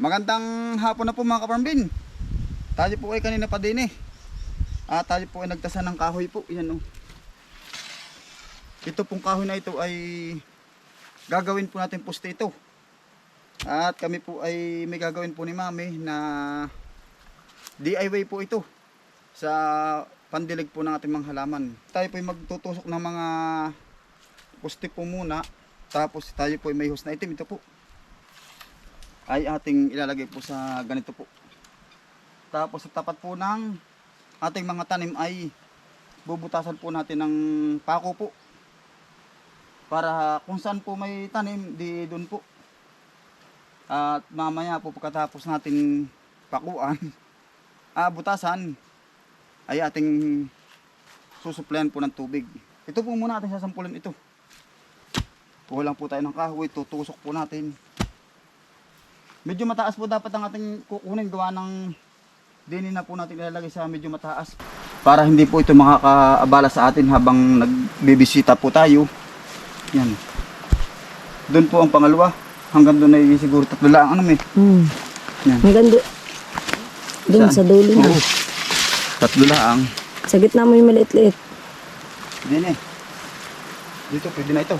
Magandang hapon na po mga kaparambin. Tayo po ay kanina pa din eh. Ah, tayo po ay nagtasa ng kahoy po. Yan oh. Ito pong kahoy na ito ay gagawin po natin poste ito. At kami po ay may gagawin po ni Mami na DIY po ito sa pandilig po ng ating mga halaman. Tayo po ay magtutusok ng mga poste po muna. Tapos tayo po ay may hose na itim. Ito po ay ating ilalagay po sa ganito po. Tapos sa tapat po ng ating mga tanim ay bubutasan po natin ng pako po. Para kung saan po may tanim, di doon po. At mamaya po pagkatapos natin pakuan, ah, butasan, ay ating susuplayan po ng tubig. Ito po muna ating sasampulin ito. Kuha lang po tayo ng kahoy, tutusok po natin. Medyo mataas po dapat ang ating kukunin gawa ng dinin na po natin ilalagay sa medyo mataas. Para hindi po ito makakaabala sa atin habang nagbibisita po tayo. Yan. Doon po ang pangalawa. Hanggang doon ay siguro tatlo lang. Ano may? Hmm. Yan. Hanggang do- doon Saan? sa dulo na. Oo. Tatlo lang. Sa gitna mo yung maliit-liit. Din eh. Dito pwede na ito.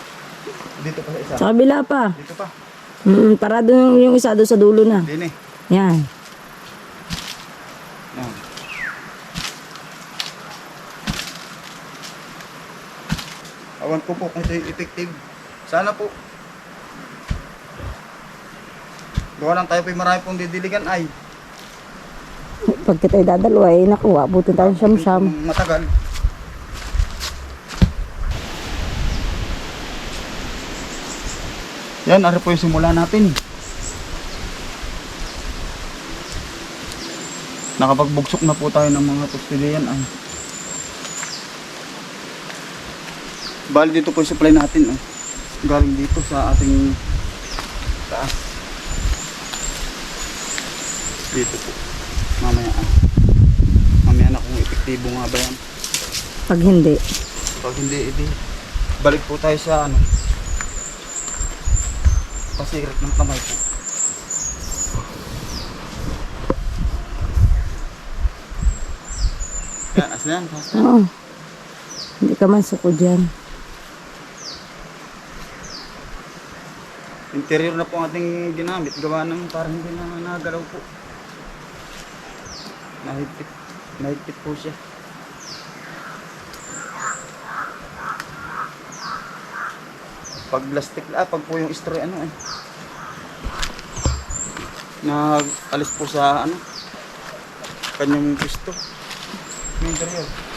Dito pa sa isa. Sa kabila pa. Dito pa. Hmm, para doon yung isa doon sa dulo na. Din eh. Yan. Yan. Awan ko po kung ito effective. Sana po. Gawa lang tayo po yung marami pong didiligan ay. Pag kita dadalawa, eh, nakuha. Butin tayo siyam-siyam. Matagal. Yan, ano po yung simula natin. Nakapagbugsok na po tayo ng mga tortillian ay. Bali dito po yung supply natin. Oh. Galing dito sa ating taas. Dito po. Mamaya ah. Mamaya na kung epektibo nga ba yan. Pag hindi. Pag hindi, edi balik po tayo sa ano. Pasirit ng kamay po. Yan, as na yan. as na yan. Oo. Hindi ka man suko dyan. Interior na po ang ating ginamit. Gawa ng parang hindi na nagalaw po. Nahigpit. Nahigpit po siya. Pag plastic, ah, pag po yung straw, ano eh. Nag alis po sa ano kanyang. Yung interior.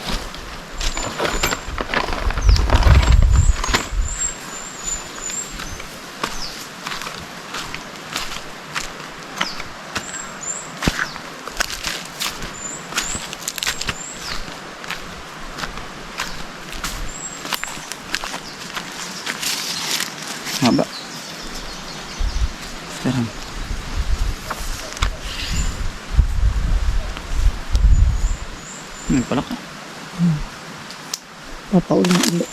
Haba. Sarang. May pala ka. Papaulan ulit.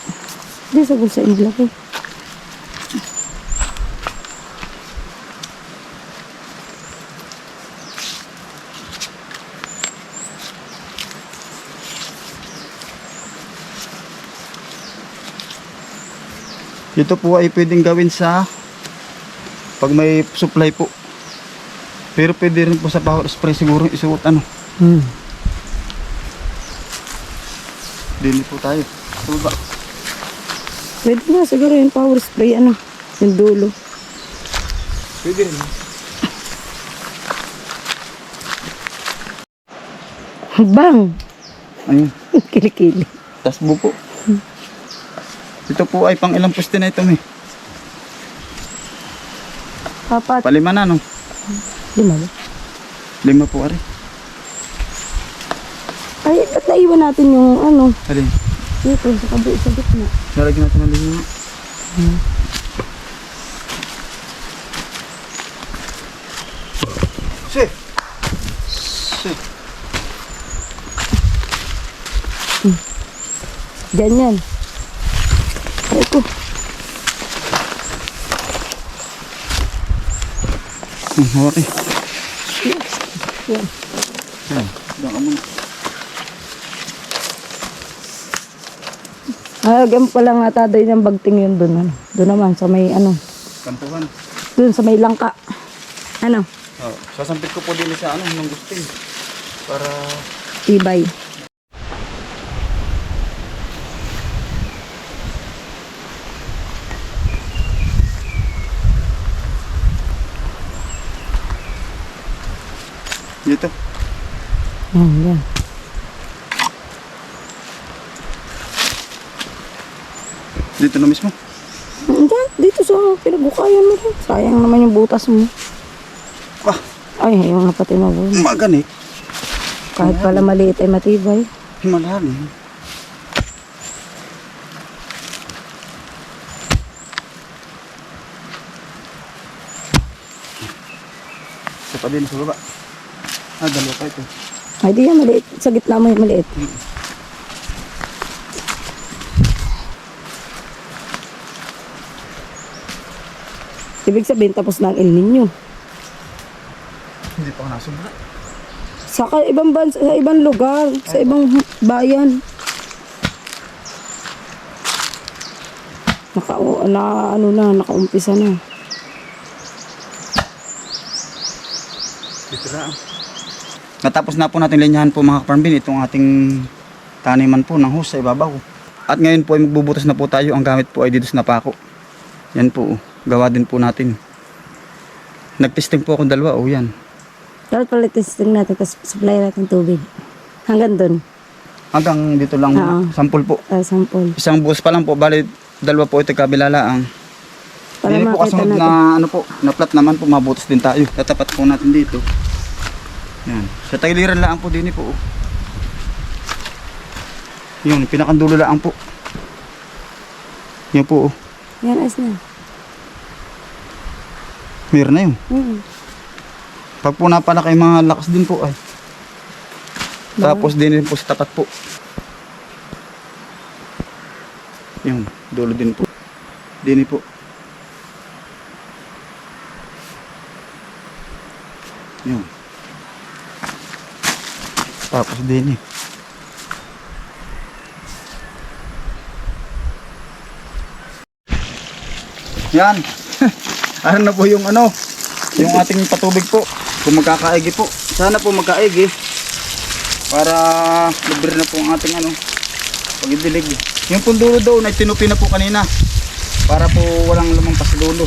Hindi sa bulsa yung laki. Ito po ay pwedeng gawin sa pag may supply po. Pero pwede rin po sa power spray siguro isuot ano. Hmm. Dili po tayo. Tuba. Pwede na siguro yung power spray, ano, yung dulo. Pwede rin. Bang! Ayun. Kilikili. Tas buko. Ito po ay pang ilang poste na ito may. Apat. Palima na no. Lima ba? Lima po ari. Ay, ba't naiwan natin yung ano? Alin. Dito, sa kabi, sa gitna. Lalagyan natin ng lima. Si. Si. Ganyan. Ay ko. Ang hawak eh. Yan. Yan. Diyan ka muna. Halagang pala nga taday ng bagting yun doon. Ano. Doon naman sa may ano. Kampuhan. Doon sa may langka. Ano? Oh, sasampit ko po din sa ano, nung gustin. Para Tibay. dito. Yan, yan. Dito na mismo. Hindi, dito sa pinagukayan mo. rin. Sayang naman yung butas mo. Ah, Ay, yung nga pati mabul. maganik. Kahit pala maliit ay matibay. Malalim. Isa pa din sa baba. Ah, dalawa pa ito. Ay, di yan maliit. Sa gitna mo yung maliit. Ibig sabihin, tapos na ang El Nino. Hindi pa ako nasubra. Sa ibang bansa, sa ibang lugar, sa ibang bayan. Naka, na, ano na, nakaumpisa na. Dito. Natapos na po natin linyahan po mga kaparmbin itong ating taniman po ng hus sa ibabaw. At ngayon po ay magbubutas na po tayo. Ang gamit po ay dito sa napako. Yan po. Gawa din po natin. Nagtesting po akong dalawa. O yan. Dapat pala testing natin, tapos supply natin tubig. Hanggang doon, Hanggang dito lang Oo. sampul po. uh, sample. Isang buhos pa lang po. Bali dalawa po ito kabilalaang. Para Hindi po makita kasunod natin. na ano po. Na flat naman po. Mabutas din tayo. Tatapat po natin dito. Yan. Sa tagiliran lang po din po. oh. Yun. Pinakandulo lang po. Yan po. oh. Yan, ayos na. Meron na yun. Hmm. Pag po napalaki mga lakas din po ay. Tapos din rin po sa tapat po. Yun, dulo din po. Dini po. Yun. Tapos din eh. Yan. Ano na po yung ano, yung ating patubig po. Kung magkakaigi po. Sana po magkaigi. Para libre na po ang ating ano, pagidilig. Yung pundulo doon ay tinupi na po kanina. Para po walang lumampas sa dulo.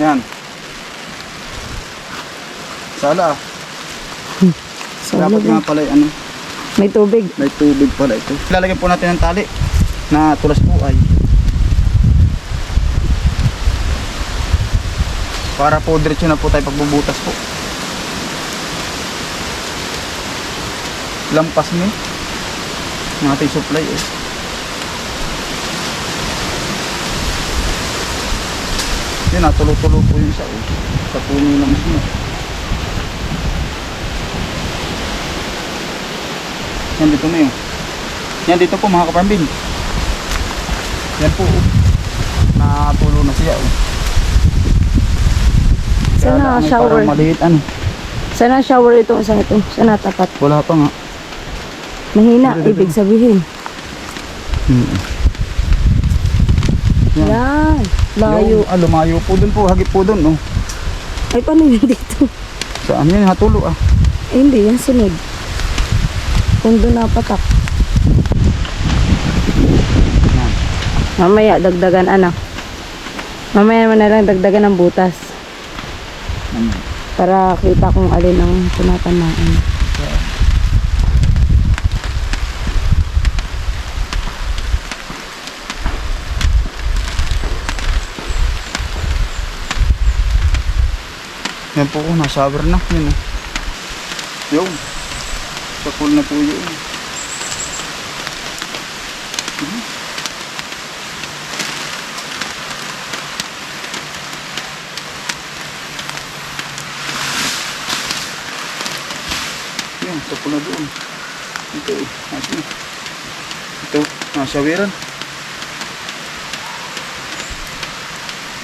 Yan. Sala. ah. So, Dapat ano nga pala ano, May tubig. may tubig pala ito. Lalagyan po natin ng tali na tulas po ay. Para po diretso na po tayo pagbubutas po. Lampas ni ng ating supply eh. Yan ah, tulo-tulo po yun sa, eh, sa puno na mismo. Yan dito na yun. Yan dito po mga kaparambin. Yan po. oh. Natulo na siya. Kaya Sana may shower. Parang maliit ano. Sana shower itong isang ito. Sana tapat. Wala pa nga. Mahina, Dito, ibig sabihin. Hmm. Yan. Yan. Layo. Yung, ah, lumayo po dun po. Hagip po dun. Oh. Ay, paano yun dito? Saan yan? Hatulo ah. Eh, hindi, yan sunod. Kung doon napatak. Mamaya, dagdagan ano. Mamaya mo na lang dagdagan ng butas. Para kita kung alin ang tinatamaan. Yan po ko. Nasover na. Yan oh. Yung. Sa pool na po yun. Pool na doon. Ito eh. Ito, nasa wiran.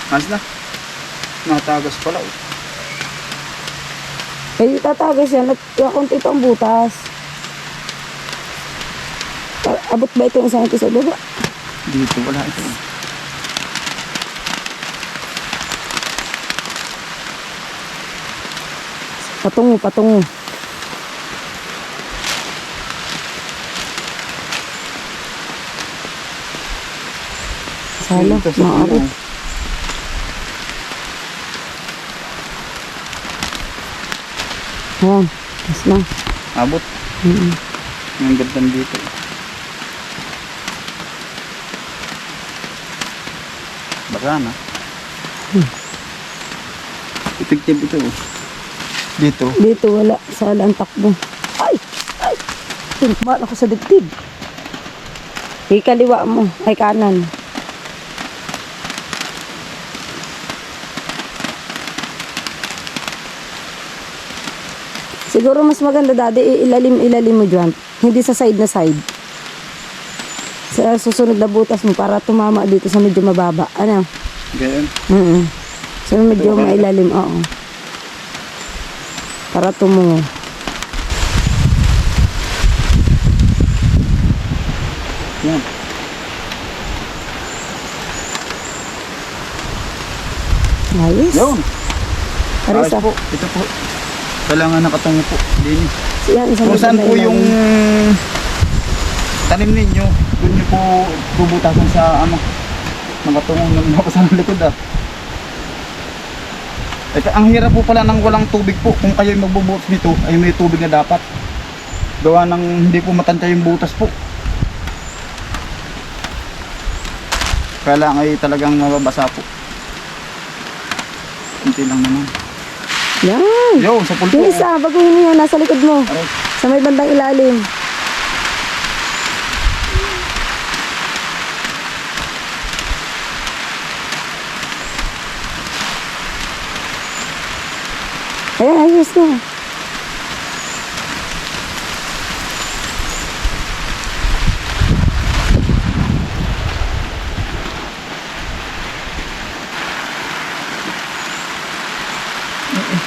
Mas na. Natagas pala. Oh. Eh, tatagas yan at kakunti ang butas. A- Abot ba ito yung isang ito sa baba? Dito wala ito. Patungo, patungo. Sala, Dito sa maabot. puno. Ayan, mas na. Abot. Mm-mm. Ang ganda dito. Baka na. Effective ito. oh. Dito. Dito wala, sala ang takbo. Ay! Ay! Tinkman ako sa dibdib. Ikaliwa mo, ay kanan. Siguro mas maganda dati ilalim-ilalim mo dyan. Hindi sa side na side. Sa susunod na butas mo para tumama dito sa medyo mababa. Ano? Ganyan. Mm So medyo Ito, mailalim, oo. Para tumungo. Yan. Ayos. Yun. Ayos Arisa. po. Ito po. Kailangan nakatungo po. Din. Yan, isang Kung saan po yung tanim ninyo, doon nyo po bubutasan sa ano, nakatungo ng nakasan ng likod ah. Ito, ang hirap po pala ng walang tubig po. Kung kayo magbubutas nito, ay may tubig na dapat. Gawa ng hindi po matantay yung butas po. Kailangan ay talagang mababasa po. Kunti lang naman. Yan. Yo, sa pulpo. Yung isa, baguhin mo yan, nasa likod mo. Aray. Sa may bandang ilalim. Ayan, ayos na.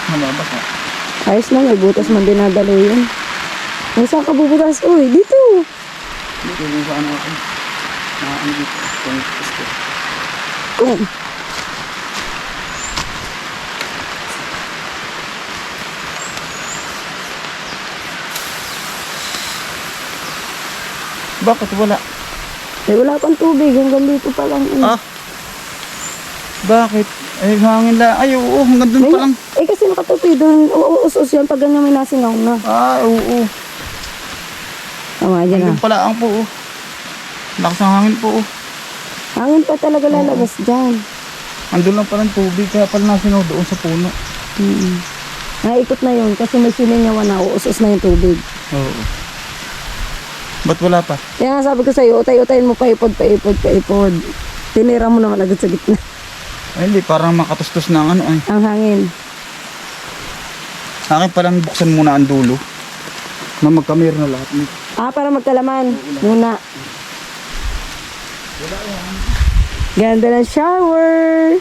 Mababasa. Ayos na, may butas man dinadalo yun. Ay, saan ka bubutas? Uy, dito. Dito yung sa ano ako. Na ano dito. Kung gusto. Oh. Bakit wala? Eh, wala pang tubig. Hanggang dito pa lang. eh. Ah. Bakit? Ay, hangin lang. Ay, oo, hanggang dun pa lang. Eh, kasi nakatupi doon. Uus-us yan pag ganyan may nasingaw na. Ah, oo. Tama, dyan na. Hanggang pala ang po. oh. Lakas ng hangin po. oh. Hangin pa talaga lalabas dyan. Andun lang pala ang tubig. Kaya pala nasingaw doon sa puno. Mm Naikot na yun kasi may siningawan na. Uus-us na yung tubig. Oo. Ba't wala pa? Kaya nga sabi ko sa'yo, utay-utayin mo paipod, paipod, paipod. Tinira mo naman agad sa gitna. Ay, hindi. Parang makatustos ng ano. Ay. Ang hangin. Akin palang buksan muna ang dulo. Na magkamir na lahat. Ah, para magkalaman. Muna. Ganda ng shower.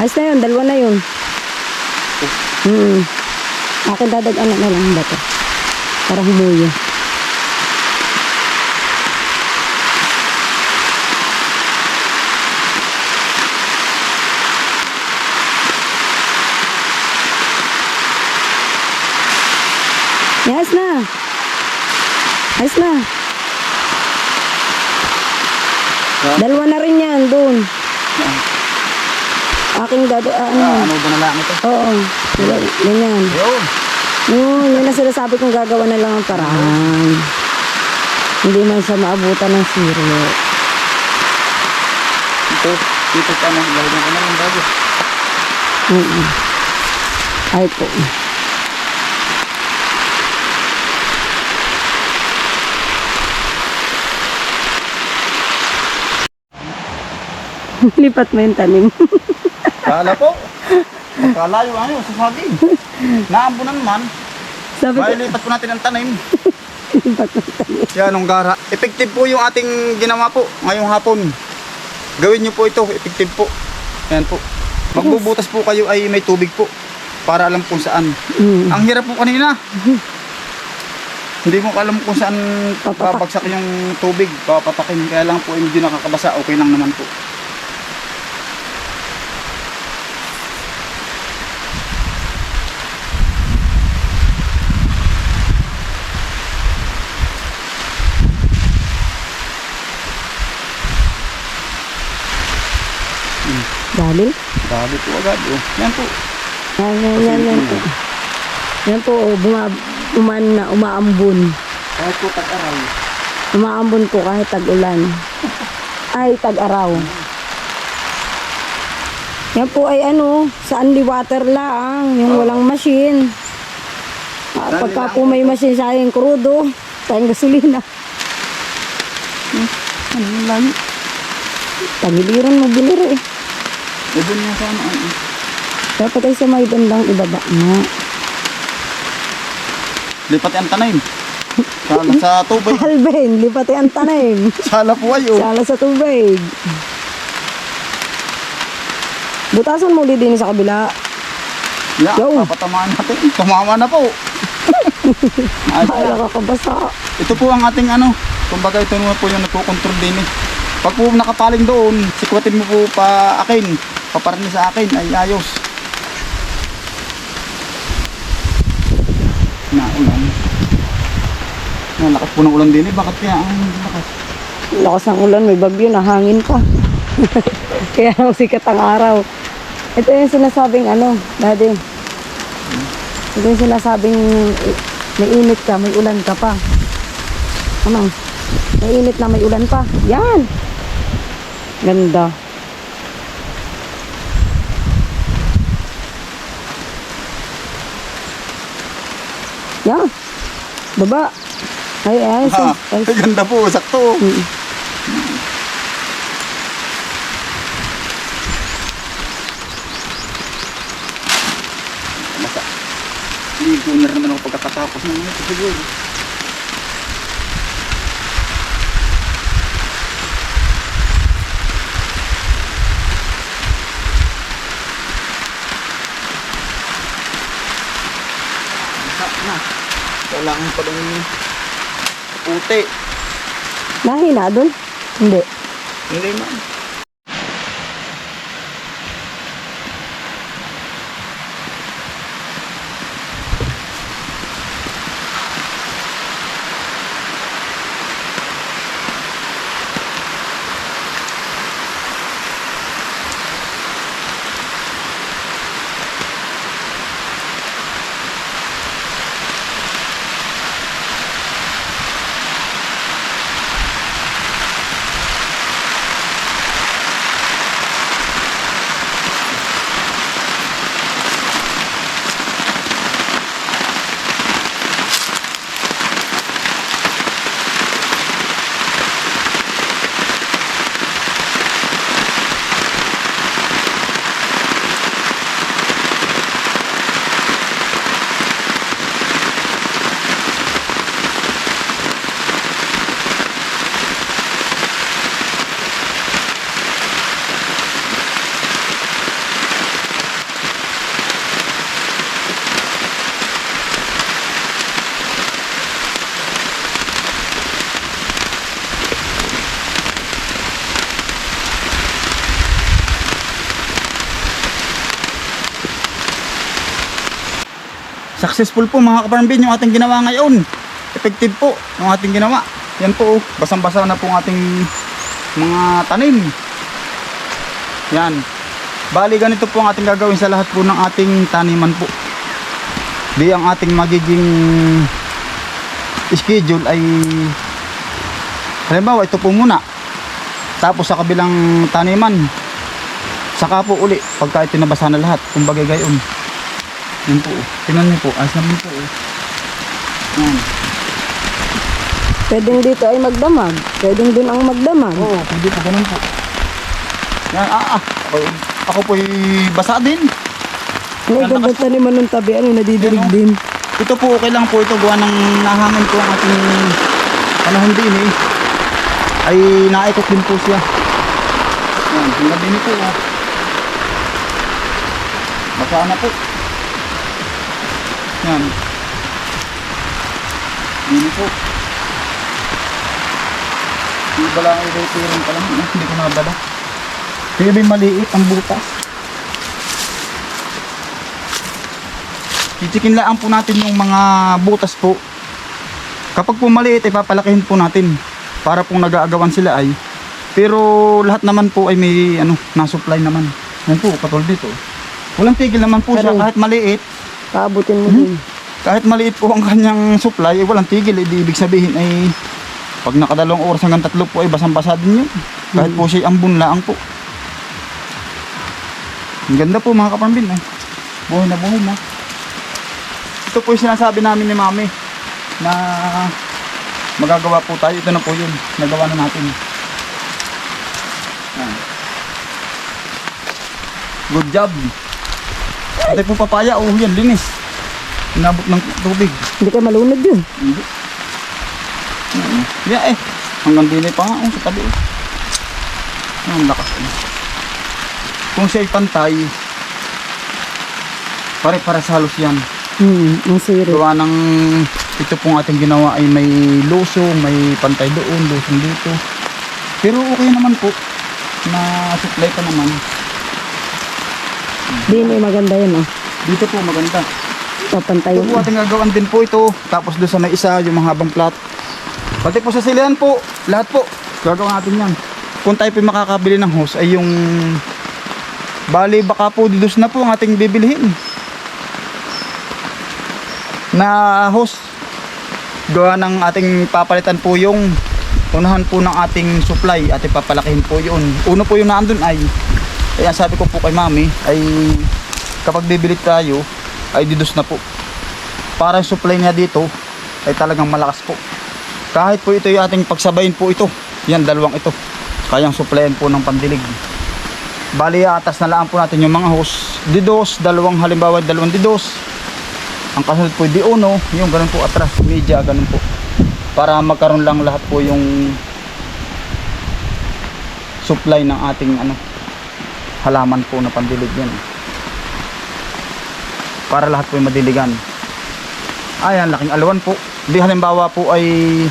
Ayos na yun, dalawa na yun. Hmm. Akin dadag anak na lang ba to? Para humuyo. Yes na. Ayos na. Ha? Dalawa na rin yan doon. Aking dado, ah, ano. Ah, ano ba na lang ito? Oo. Ganyan. Yun. Yun, yun ang sinasabi kong gagawa na lang ang paraan. Hindi man siya maabutan ng zero. Ito. Dito pa na. Lalagyan ko na lang bago. Mm Ay po. Lipat mo yung tanim. Kala po. Kalayo ano, sa saging. Naambunan man. Sabi ko, Mailipat po natin ang tanim. Yan, ang gara. Effective po yung ating ginawa po ngayong hapon. Gawin nyo po ito, effective po. Yan po. Magbubutas po kayo ay may tubig po. Para alam kung saan. mm, Ang hirap po kanina. Hindi mo alam kung saan Papatak. babagsak yung tubig, papatakin. Kaya lang po, hindi nakakabasa, okay lang naman po. Dali. Grabe po agad. Oh. Yan po. Yan, yan, yan, yan po. Yan po, oh, buma, uman na, umaambon. Kahit po tag-aral. Umaambon po kahit tag-ulan. Ay, tag-araw. Yan po ay ano, sa only water lang, yung walang machine. Ah, pagka lang po may machine sayang krudo, sayang gasolina. Ano yung layo? Tagiliran mo biniro eh. Doon nga sa ano. Dapat ay sa may bandang ibaba nga. Lipat ang tanim. Sa, sa tubig. Alben, lipati ang tanim. Sala po ay oh. Sala sa tubig. Butasan mo din sa kabila. Yeah, Yo. papatamaan natin. Tumama na po. Ay, nakakabasa. ito po ang ating ano. Kumbaga ito naman po yung nagkukontrol din eh. Pag po nakapaling doon, sikwatin mo po pa akin. Paparni sa akin ay ayos. Na ulan. Na lakas po ng ulan din eh. Bakit kaya ang lakas? Lakas ng ulan, may bagyo, nahangin pa. Kaya nang sikat ang araw. Ito yung sinasabing ano, daddy. Ito yung sinasabing may init ka, may ulan ka pa. Ano? May init na may ulan pa. Yan! Ganda. Yan. Baba. Ay, ay, Ha, ay, ay, ganda po. Sakto. Mm. Basta. Ligo na rin naman ako pagkatapos ng ito siguro. Basta na. Kailangan pa ng puti. Nahina doon? Hindi. Hindi man. Successful po mga kaparambin yung ating ginawa ngayon. Effective po yung ating ginawa. Yan po, oh, basang-basa na po ang ating mga tanim. Yan. Bali ganito po ang ating gagawin sa lahat po ng ating taniman po. Di ang ating magiging schedule ay halimbawa ito po muna. Tapos sa kabilang taniman, saka po uli pagka ito na lahat. Kumbaga gayon. Yan po. oh. Tingnan niyo po. Ayos naman po. oh. Yan. Pwedeng dito ay magdamag. Pwedeng dun ang magdamag. Oo, pwede po ganun po. Yan, ah, ah. Okay. ako po'y basa din. May ganda taniman ng tabi, ano, nadidilig Yan, oh. din. Ito po okay lang po ito gawa ng nahangin po ang ating panahon din eh. Ay naikot din po siya. Yan, tingnan din po. Oh. Basa na po. Yan. Dini po. Hindi ba lang i-repairing pa lang? Hindi ko nabala. Kaya ba maliit ang butas? Chichikin lang po natin yung mga butas po. Kapag po maliit, ipapalakihin po natin. Para pong nag-aagawan sila ay. Pero lahat naman po ay may ano, na-supply naman. Yan po, katulad dito. Walang tigil naman po siya Pero- kahit maliit. Paabutin mo Hmm? din. Kahit maliit po ang kanyang supply, ay walang tigil. Eh, di ibig sabihin ay pag nakadalawang oras hanggang tatlo po ay basang-basa din yun. Kahit po siya ambun laang po. Ang ganda po mga kapambin. Eh. Buhay na buhay na. Ito po yung sinasabi namin ni Mami na magagawa po tayo. Ito na po yun. Nagawa na natin. Yan. Good job. Ito po papaya. Oh, yan. Linis. Inabot ng tubig. Hindi ka malunod yun. Hindi. Yeah, eh. Hanggang dinay pa nga. Oh, sa tabi. eh. Ang lakas. Eh. Kung siya'y pantay, pare-para sa halos yan. Hmm, ang siri. Gawa ng ito pong ating ginawa ay may lusong, may pantay doon, lusong dito. Pero okay naman po na supply pa naman. Di na maganda yun, oh. Dito po maganda. Papantay Ito po ating gagawin din po ito. Tapos doon sa may isa, yung mga habang plat. Pati po sa silihan po, lahat po. Gagawin natin yan. Kung tayo po makakabili ng hose ay yung bali baka po didos na po ang ating bibilihin. Na hose. Gawa ng ating papalitan po yung unahan po ng ating supply at ipapalakihin po yun. Uno po yung naandun ay kaya sabi ko po kay mami ay kapag bibili tayo ay didos na po. Para yung supply niya dito ay talagang malakas po. Kahit po ito yung ating pagsabayin po ito. Yan, dalawang ito. Kayang supplyan po ng pandilig. Bali, atas na lang po natin yung mga hose. Didos, dalawang halimbawa, dalawang didos. Ang kasunod po, di uno, yung ganun po atras, media, ganun po. Para magkaroon lang lahat po yung supply ng ating ano halaman po na pandilig yan para lahat po ay madiligan. Ayan, laking alawan po. Di halimbawa po ay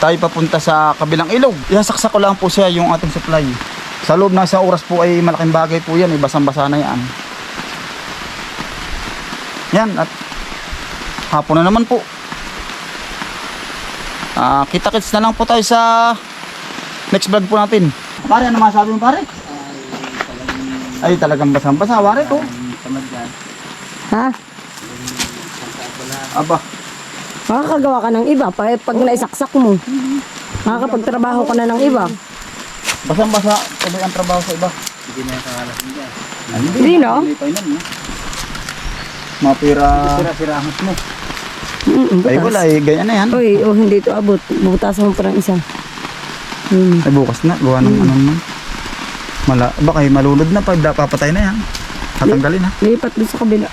tayo papunta sa kabilang ilog. Ihasaksak ko lang po siya yung ating supply. Sa loob ng isang oras po ay malaking bagay po yan. Eh, basang-basa na yan. Yan, at hapon na naman po. Ah, kita-kits na lang po tayo sa next vlog po natin. Pare, ano masabi mo pare? Ay, talagang basang-basa. Pare ko. Ha? Aba, Makakagawa ka ng iba. Pa, pag naisaksak mo. Makakapagtrabaho ka na ng iba. basang-basa. Tuloy ang trabaho sa iba. Hindi, no? Hindi pa yun, no? Mapira. Sira-sirahas mo. Mm, Ay butas. wala eh, ganyan na yan. Uy, oh, hindi ito abot. Butasan mo pa ng isa. Hmm. Ay bukas na, gawa ng ano naman. Mala, baka eh, malulod na pag papatay na yan. Tatanggalin ha. Lipat doon sa kabila.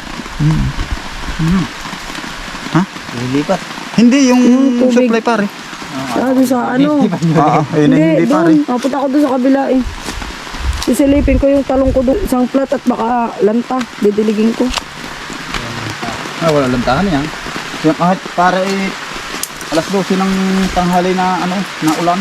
Ha? Lilipat. Hindi, yung Yung tubig. supply pare. Ah, doon sa ano? Oo, ayun na hindi pare. doon. Ah, punta ako doon sa kabila eh. Sisilipin ko yung talong ko doon. Isang plat at baka lanta. Didiligin ko. Ah, wala lantahan yan. Kaya kahit para eh, alas 12 ng tanghali na ano, na ulan.